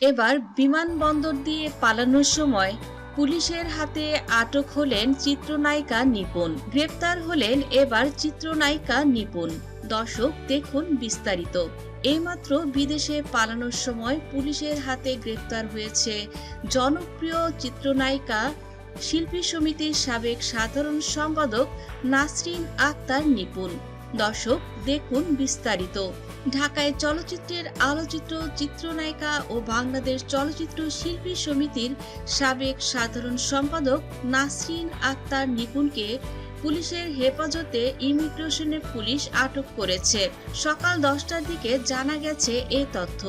এবার বিমানবন্দর দিয়ে পালানোর সময় পুলিশের হাতে আটক হলেন চিত্রনায়িকা নিপুণ। গ্রেপ্তার হলেন এবার চিত্রনায়িকা নিপুণ। দর্শক, দেখুন বিস্তারিত। এইমাত্র বিদেশে পালানোর সময় পুলিশের হাতে গ্রেপ্তার হয়েছে জনপ্রিয় চিত্রনায়িকা, শিল্পী সমিতির সাবেক সাধারণ সম্পাদক নাসরিন আক্তার নিপুণ। দর্শক, দেখুন বিস্তারিত। ঢাকায় চলচ্চিত্রের আলোচিত চিত্রনায়িকা ও বাংলাদেশ চলচ্চিত্র শিল্পী সমিতির সাবেক সাধারণ সম্পাদক নাসরিন আক্তার নিপুণকে পুলিশের হেফাজতে ইমিগ্রেশনে পুলিশ আটক করেছে। সকাল দশটার দিকে জানা গেছে এ তথ্য।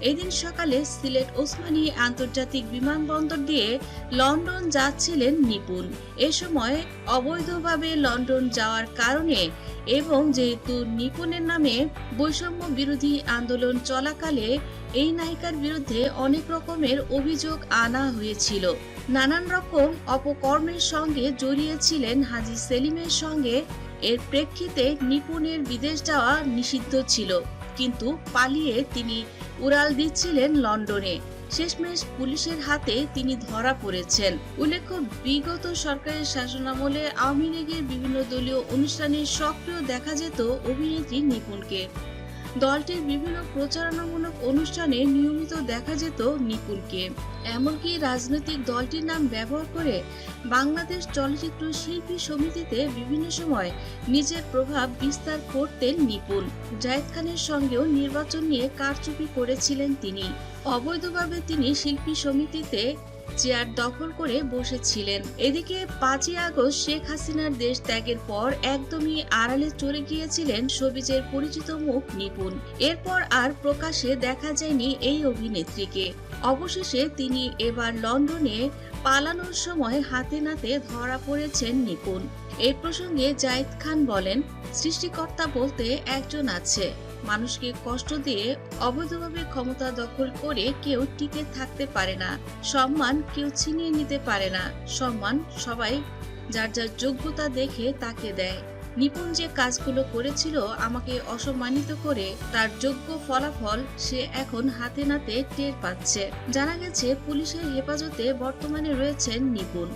এদিন সকালে সিলেট ওসমানী আন্তর্জাতিক বিমানবন্দর দিয়ে লন্ডন যাচ্ছিলেন নিপুণ। এ সময় অবৈধভাবে লন্ডন যাওয়ার কারণে এবং যেহেতু নিপুণের নামে বৈষম্য বিরোধী আন্দোলন চলাকালে এই নায়িকার বিরুদ্ধে অনেক রকমের অভিযোগ আনা হয়েছিল। নানান রকম অপকর্মের সঙ্গে জড়িয়েছিলেন হাজি সেলিমের সঙ্গে। এর প্রেক্ষিতে নিপুণের বিদেশ যাওয়া নিষিদ্ধ ছিল, কিন্তু পালিয়ে তিনি উড়াল দিচ্ছিলেন লন্ডনে। শেষমেশ পুলিশের হাতে তিনি ধরা পড়েছেন। উল্লেখ্য, বিগত সরকারের শাসনামলে আওয়ামী লীগের বিভিন্ন দলীয় অনুষ্ঠানে সক্রিয় দেখা যেত অভিনেত্রী নিপুণকে। দলটির বিভিন্ন প্রচারণামূলক অনুষ্ঠানে নিয়মিত দেখা যেত নিপুণকে এমনকি রাজনৈতিক দলটির নাম ব্যবহার করে বাংলাদেশ চলচ্চিত্র শিল্পী সমিতিতে বিভিন্ন সময় নিজের প্রভাব বিস্তার করতেন নিপুণ জায়েদ খানের সঙ্গেও নির্বাচন নিয়ে কারচুপি করেছিলেন তিনি। অবৈধভাবে তিনি শিল্পী সমিতিতে চেয়ার দখল করে বসেছিলেন। এদিকে পাঁচই আগস্ট শেখ হাসিনার দেশ ত্যাগের পর একদমই আড়ালে চলে গিয়েছিলেন সবিজের পরিচিত মুখ নিপুণ। এরপর আর প্রকাশে দেখা যায়নি এই অভিনেত্রীকে। অবশেষে তিনি এবার লন্ডনে পালানোর সময় হাতে নাতে ধরা পড়েছেন নিপুণ। এই প্রসঙ্গে জায়েদ খান বলেন, সৃষ্টিকর্তা বলতে একজন আছে। মানুষকে কষ্ট দিয়ে অবৈধভাবে ক্ষমতা দখল করে কেউ টিকে থাকতে পারে না। সম্মান কেউ ছিনিয়ে নিতে পারে না। সম্মান সবাই যার যার যোগ্যতা দেখে তাকে দেয়। নিপুণ যে কাজগুলো করেছিল আমাকে অসম্মানিত করে, তার যোগ্য ফলাফল সে এখন হাতে নাতে টের পাচ্ছে। জানা গেছে পুলিশের হেফাজতে বর্তমানে রয়েছেন নিপুণ।